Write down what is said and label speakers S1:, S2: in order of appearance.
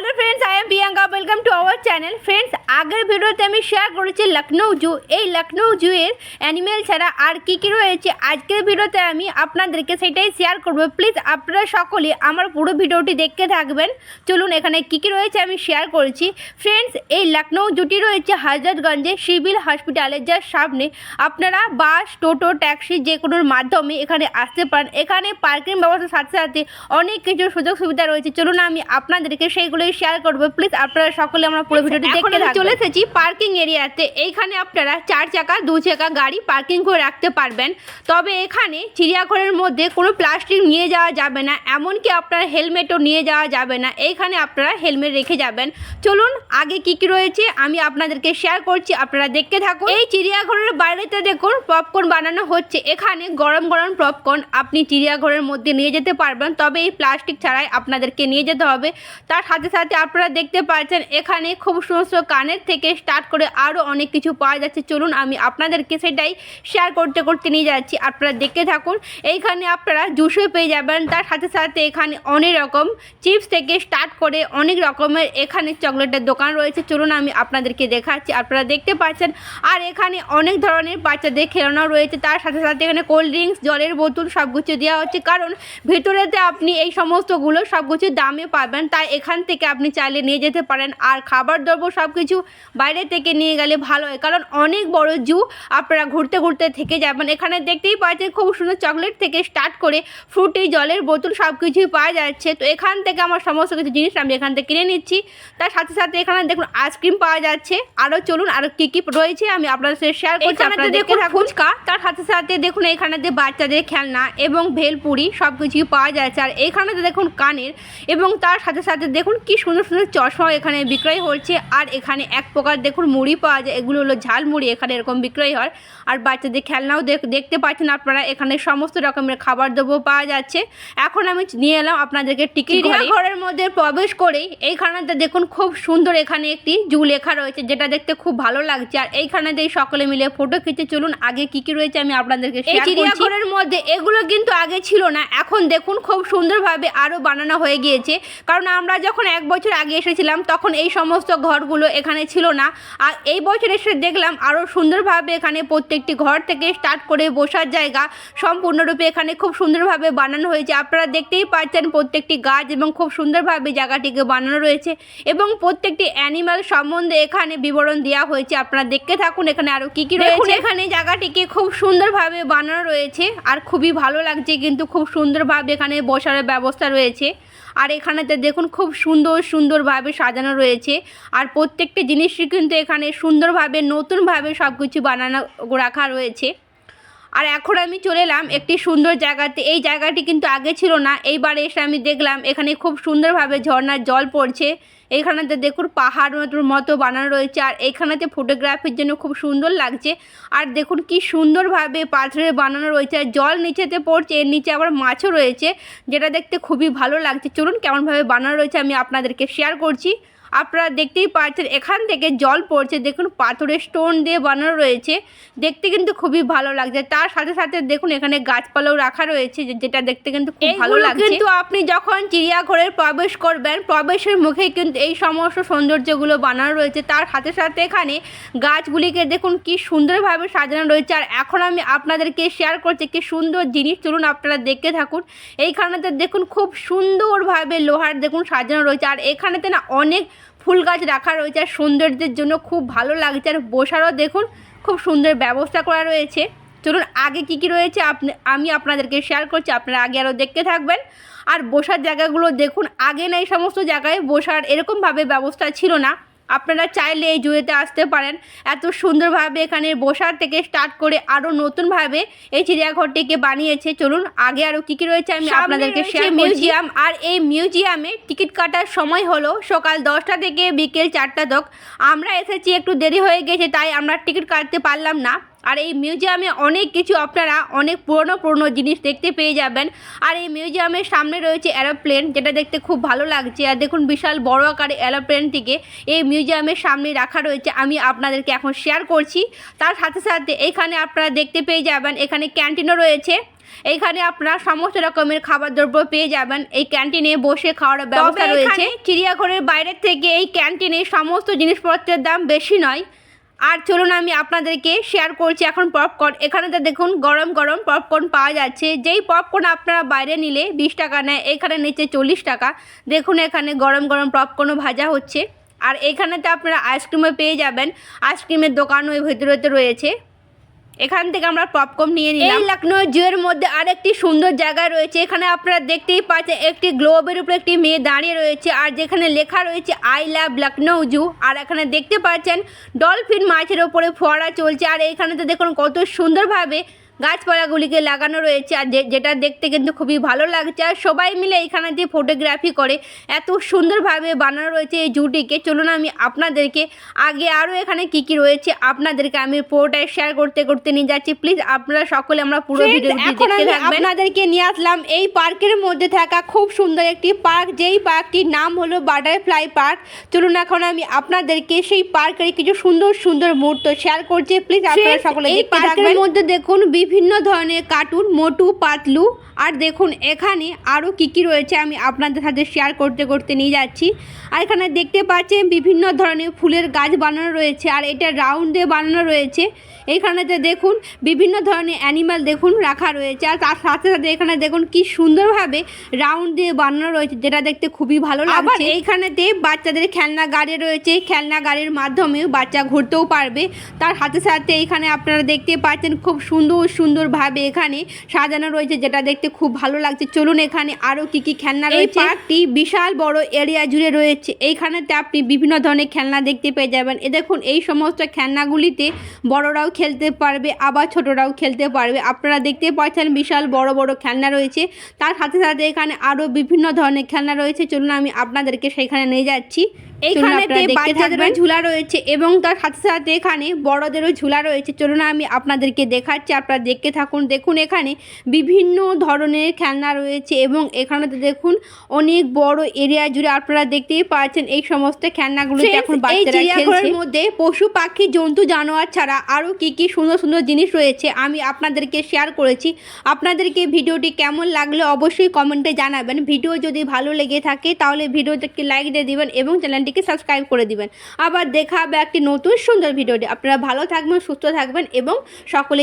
S1: Hello friends I am Priyanka welcome to our channel friends আগের ভিডিওতে আমি share করেছি লখনৌ জু। এই লখনৌ জুয়ের অ্যানিমেল ছাড়া আর কী কী রয়েছে? আজকের ভিডিওতে আমি আপনাদেরকে সেটাই শেয়ার করব। প্লিজ আপনারা সকলে আমার পুরো ভিডিওটি দেখতে থাকবেন। চলুন, এখানে কী কী রয়েছে আমি শেয়ার করেছি। ফ্রেন্ডস এই লখনৌ জুটি রয়েছে হাজরতগঞ্জে সিভিল হসপিটালের যার সামনে আপনারা বাস, টোটো, ট্যাক্সি যে কোনোর মাধ্যমে এখানে আসতে পারেন। এখানে পার্কিং ব্যবস্থার সাথে সাথে অনেক কিছু সুযোগ সুবিধা রয়েছে। চলুন, আমি আপনাদেরকে সেইগুলোই শেয়ার করব। প্লিজ আপনারা সকলে আমরা পুরো ভিডিওটি দেখতে। চলে এসেছি পার্কিং এরিয়াতে এইখানে আপনারা চার চাকা দু চাকা গাড়ি পার্কিং করে রাখতে পারবেন। তবে এখানে চিড়িয়াঘরের মধ্যে কোনো প্লাস্টিক নিয়ে যাওয়া যাবে না এমনকি আপনার হেলমেটও নিয়ে যাওয়া যাবে না। এইখানে আপনারা হেলমেট রেখে যাবেন। চলুন আগে কি কি রয়েছে আমি আপনাদেরকে শেয়ার করছি আপনারা দেখতে থাকুন। এই চিড়িয়াঘরের বাইরেতে দেখুন পপকর্ন বানানো হচ্ছে। এখানে গরম গরম পপকর্ন আপনি চিড়িয়াঘরের মধ্যে নিয়ে যেতে পারবেন। তবে এই প্লাস্টিক ছাড়াই আপনাদেরকে নিয়ে যেতে হবে। তার সাথে সাথে আপনারা দেখতে পাচ্ছেন, এখানে খুব সমস্ত কানের থেকে স্টার্ট করে আরও অনেক কিছু পাওয়া যাচ্ছে। চলুন আমি আপনাদেরকে সেটাই শেয়ার করতে করতে নিয়ে যাচ্ছি। আপনারা দেখতে থাকুন, এইখানে আপনারা জুসও পেয়ে যাবেন। তার সাথে সাথে এখানে অনেক রকম চিপস থেকে স্টার্ট করে অনেক রকমের এখানে চকলেটের দোকান রয়েছে। চলুন আমি আপনাদেরকে দেখাচ্ছি। আপনারা দেখতে পাচ্ছেন, আর এখানে অনেক ধরনের বাচ্চাদের খেলনা রয়েছে। তার সাথে সাথে এখানে কোল্ড ড্রিঙ্কস জলের বোতল সব কিছু দেওয়া হচ্ছে। কারণ ভেতরেতে আপনি এই সমস্তগুলো সব কিছু দামে পাবেন। তাই এখান থেকে আপনি চাইলে নিয়ে যেতে পারেন আর খাবার দ্রব্য সব কিছু বাইরে থেকে নিয়ে গেলে ভালো হয়। কারণ অনেক বড় জু আপনারা ঘুরতে ঘুরতে থেকে যাবেন এখানে দেখতেই পাচ্ছেন খুব সুন্দর চকলেট থেকে স্টার্ট করে ফ্রুটি জলের বোতল সব কিছুই পাওয়া যাচ্ছে। তো এখান থেকে আমার সমস্ত কিছু জিনিস আমি এখান থেকে কিনে নিচ্ছি। তার সাথে সাথে এখানে দেখুন আইসক্রিম পাওয়া যাচ্ছে। আরও চলুন আরও কী কী রয়েছে আমি আপনাদের সাথে শেয়ার করছি। আপনারা দেখুন ফুচকা। তার সাথে সাথে দেখুন এখানেতে বাচ্চাদের খেলনা এবং ভেলপুরি সব কিছুই পাওয়া যাচ্ছে। আর এখানেতে দেখুন কানের এবং তার সাথে সাথে দেখুন কি সুন্দর সুন্দর চশমা এখানে বিক্রয় হচ্ছে আর এখানে এক প্রকার দেখুন মুড়ি পাওয়া যায়। এগুলো হলো ঝাল মুড়ি এখানে এরকম বিক্রয় হয়। আর বাচ্চাদের খেলনাও দেখ- দেখতে পাচ্ছেন আপনারা এখানে সমস্ত রকমের খাবার দ্রব্য পাওয়া যাচ্ছে। এখন আমি নিয়ে এলাম আপনাদেরকে টিকিট ঘরের মধ্যে প্রবেশ করেই এইখানেতে দেখুন খুব সুন্দর এখানে একটি জু লেখা রয়েছে যেটা দেখতে খুব ভালো লাগছে। আর এইখানেতেই সকলে মিলে ফটো খিচে চলুন আগে কি কি রয়েছে আমি আপনাদেরকে এই চিড়িয়াঘরের মধ্যে এগুলো কিন্তু আগে ছিল না এখন দেখুন খুব সুন্দরভাবে আরও বানানো হয়ে গিয়েছে। কারণ আমরা যখন এক বছর আগে এসেছিলাম তখন এই সমস্ত ঘরগুলো এখানে ছিল না। আর এই বছর এসে দেখলাম আরও সুন্দরভাবে এখানে প্রত্যেকটি ঘর থেকে স্টার্ট করে বসার জায়গা সম্পূর্ণরূপে এখানে খুব সুন্দরভাবে বানানো হয়েছে। আপনারা দেখতেই পাচ্ছেন প্রত্যেকটি গাছ এবং খুব সুন্দরভাবে জায়গাটিকে বানানো রয়েছে এবং প্রত্যেকটি অ্যানিমাল সম্বন্ধে এখানে বিবরণ দেওয়া হয়েছে। আপনারা দেখতে থাকুন এখানে আরও কী কী রয়েছে। এখানে জায়গাটিকে খুব সুন্দরভাবে বানানো রয়েছে আর খুবই ভালো লাগছে কিন্তু খুব সুন্দরভাবে এখানে বসার ব্যবস্থা রয়েছে। আর এখানেতে দেখুন খুব সুন্দর, সুন্দরভাবে সাজানো রয়েছে। আর প্রত্যেকটি জিনিসই কিন্তু এখানে সুন্দরভাবে, নতুনভাবে সব কিছু বানানো, রাখা রয়েছে। আর এখন আমি চলে এলাম একটি সুন্দর জায়গাতে। এই জায়গাটি কিন্তু আগে ছিল না। এইবারে এসে আমি দেখলাম এখানে খুব সুন্দরভাবে ঝর্নার জল পড়ছে। এইখানেতে দেখুন পাহাড় মতো- বানানো রয়েছে, আর এইখানেতে ফটোগ্রাফির জন্য খুব সুন্দর লাগছে। আর দেখুন কি সুন্দরভাবে পাথরের বানানো রয়েছে, আর জল নিচেতে পড়ছে, এর নিচে আবার মাছও রয়েছে, যেটা দেখতে খুবই ভালো লাগছে। চলুন কেমনভাবে বানানো রয়েছে আমি আপনাদেরকে শেয়ার করছি। আপনারা দেখতেই পাচ্ছেন এখান থেকে জল পড়ছে। দেখুন পাথরের স্টোন দিয়ে বানানো রয়েছে। দেখতে কিন্তু খুবই ভালো লাগছে। তার সাথে সাথে দেখুন এখানে গাছপালাও রাখা রয়েছে যে- যেটা দেখতে কিন্তু খুব ভালো লাগছে। কিন্তু আপনি যখন চিড়িয়াঘরে প্রবেশ করবেন প্রবেশের মুখে কিন্তু এই সমস্ত সৌন্দর্যগুলো বানানো রয়েছে। তার সাথে সাথে এখানে গাছগুলিকে দেখুন কি সুন্দরভাবে সাজানো রয়েছে। আর এখন আমি আপনাদেরকে শেয়ার করছি কি সুন্দর জিনিস। চলুন আপনারা দেখতে থাকুন। এইখানেতে দেখুন খুব সুন্দরভাবে লোহার দেখুন সাজানো রয়েছে। আর এখানেতে না অনেক ফুল গাছ রাখা রয়েছে আর সৌন্দর্যের জন্য খুব ভালো লাগছে। আর বসারও দেখুন, খুব সুন্দর ব্যবস্থা করা রয়েছে। চলুন আগে কি কি রয়েছে আপনি, আমি আপনাদেরকে শেয়ার করছি, আপনারা আগে আরও দেখতে থাকবেন। আর বসার জায়গাগুলো দেখুন, আগে না এই সমস্ত জায়গায় বসার এরকমভাবে ব্যবস্থা ছিল না। আপনারা চাইলে এই জুয়েতে আসতে পারেন। এত সুন্দরভাবে এখানে বসার থেকে স্টার্ট করে আরও নতুনভাবে এই চিড়িয়াঘরটিকে বানিয়েছে। চলুন আগে আরও কী কী রয়েছে আমি আপনাদেরকে
S2: সেই
S1: শেয়ার মিউজিয়াম আর এই মিউজিয়ামে টিকিট কাটার সময় হলো সকাল দশটা থেকে বিকেল চারটা তক। আমরা এসেছি একটু দেরি হয়ে গেছে তাই আমরা টিকিট কাটতে পারলাম না। আর এই মিউজিয়ামে অনেক কিছু আপনারা অনেক পুরনো পুরনো জিনিস দেখতে পেয়ে যাবেন। আর এই মিউজিয়ামের সামনে রয়েছে অ্যারোপ্লেন যেটা দেখতে খুব ভালো লাগছে। আর দেখুন বিশাল বড় আকারে অ্যারোপ্লেনটিকে এই মিউজিয়ামের সামনে রাখা রয়েছে। আমি আপনাদেরকে এখন শেয়ার করছি। তার সাথে সাথে এখানে আপনারা দেখতে পেয়ে যাবেন এখানে ক্যান্টিনও রয়েছে। এইখানে আপনারা সমস্ত রকমের খাবার দ্রব্য পেয়ে যাবেন। এই ক্যান্টিনে বসে খাওয়ার ব্যবস্থা রয়েছে। চিড়িয়াঘরের বাইরের থেকে এই ক্যান্টিনে সমস্ত জিনিসপত্রের দাম বেশি নয়। আর চলুন আমি আপনাদেরকে শেয়ার করছি এখন পপকর্ন এখানে তো দেখুন গরম গরম পপকর্ন পাওয়া যাচ্ছে। যেই পপকর্ন আপনারা বাইরে নিলে বিশ টাকা নেয়, এখানে নিচে চল্লিশ টাকা। দেখুন এখানে গরম গরম পপকর্নও ভাজা হচ্ছে। আর এখানেতে আপনারা আইসক্রিমও পেয়ে যাবেন। আইসক্রিমের দোকানও ভেতরে ভেতরেতে রয়েছে। এখান থেকে আমরা পপকর্ন নিয়ে নিলাম। এই লখনৌ জুয়ের মধ্যে আরেকটি সুন্দর জায়গা রয়েছে। এখানে আপনারা দেখতেই পাচ্ছেন, একটি গ্লোবের উপর একটি মেয়ে দাঁড়িয়ে রয়েছে আর যেখানে লেখা রয়েছে আই লাভ লখনৌ জু আর এখানে দেখতে পাচ্ছেন ডলফিন মাছের ওপরে ফোয়ারা চলছে। আর এখানে তো দেখুন কত সুন্দরভাবে গাছপালাগুলিকে লাগানো রয়েছে আর যে- যেটা দেখতে কিন্তু খুবই ভালো লাগছে। আর সবাই মিলে এখানে দিয়ে ফটোগ্রাফি করে এত সুন্দরভাবে বানানো রয়েছে এই জুটিকে। চলুন আমি আপনাদেরকে আগে আরও এখানে কি কি রয়েছে আপনাদেরকে আমি পুরোটাই শেয়ার করতে করতে নিয়ে যাচ্ছি। প্লিজ আপনারা সকলে আমরা পুরো
S2: Friends,
S1: ভিডিওটি দেখতে থাকবেন। আপনাদেরকে নিয়ে আসলাম এই পার্কের মধ্যে থাকা খুব সুন্দর একটি পার্ক। যেই পার্কটির নাম হলো বাটারফ্লাই পার্ক চলুন এখন আমি আপনাদেরকে সেই পার্কের কিছু সুন্দর সুন্দর মুহূর্ত শেয়ার করছি। প্লিজ আপনারা সকলে
S2: এই পার্কের
S1: মধ্যে দেখুন বিভিন্ন ধরনের কার্টুন মোটু পাতলু আর দেখুন এখানে আরও কী কী রয়েছে আমি আপনাদের সাথে শেয়ার করতে করতে নিয়ে যাচ্ছি। আর এখানে দেখতে পাচ্ছেন বিভিন্ন ধরনের ফুলের গাছ বানানো রয়েছে আর এটা রাউন্ড দিয়ে বানানো রয়েছে। এইখানেতে দেখুন বিভিন্ন ধরনের অ্যানিমাল দেখুন রাখা রয়েছে আর তার সাথে সাথে এখানে দেখুন কি সুন্দরভাবে রাউন্ড দিয়ে বানানো রয়েছে যেটা দেখতে খুবই ভালো
S2: আবার
S1: এইখানেতে বাচ্চাদের খেলনা গাড়ি রয়েছে খেলনা গাড়ির মাধ্যমেও বাচ্চা ঘুরতেও পারবে। তার সাথে সাথে এখানে আপনারা দেখতে পাচ্ছেন খুব সুন্দর সুন্দরভাবে এখানে সাজানো রয়েছে যেটা দেখতে খুব ভালো লাগছে। চলুন এখানে আরও কি কি খেলনা রয়েছে। পার্কটি বিশাল বড় এরিয়া জুড়ে রয়েছে। এইখানেতে আপনি বিভিন্ন ধরনের খেলনা দেখতে পেয়ে যাবেন। এ দেখুন এই সমস্ত খেলনাগুলিতে বড়রাও খেলতে পারবে আবার ছোটরাও খেলতে পারবে। আপনারা দেখতে পাচ্ছেন বিশাল বড় বড় খেলনা রয়েছে। তার সাথে সাথে এখানে আরও বিভিন্ন ধরনের খেলনা রয়েছে। চলুন আমি আপনাদেরকে সেখানে নিয়ে যাচ্ছি। এইখানেতে বাচ্চাদেরও ঝুলা রয়েছে এবং তার সাথে সাথে এখানে বড়দেরও ঝুলা রয়েছে। চলুন আমি আপনাদেরকে দেখাচ্ছি আপনারা দেখতে থাকুন। দেখুন এখানে বিভিন্ন ধরনের খেলনা রয়েছে এবং এখানেতে দেখুন অনেক বড় এরিয়া জুড়ে আপনারা দেখতেই পাচ্ছেন এই সমস্ত খেলনাগুলো এখন বাচ্চারা খেলছে। মধ্যে পশু পাখি জন্তু জানোয়ার ছাড়া আরও কি কি সুন্দর সুন্দর জিনিস রয়েছে আমি আপনাদেরকে শেয়ার করেছি। আপনাদেরকে ভিডিওটি কেমন লাগল অবশ্যই কমেন্টে জানাবেন। ভিডিও যদি ভালো লেগে থাকে তাহলে ভিডিওটাকে লাইক দিয়ে দিবেন এবং চ্যানেলটিকে সাবস্ক্রাইব করে দিবেন। আবার দেখা হবে একটি নতুন সুন্দর ভিডিওটি। আপনারা ভালো থাকবেন, সুস্থ থাকবেন এবং সকলে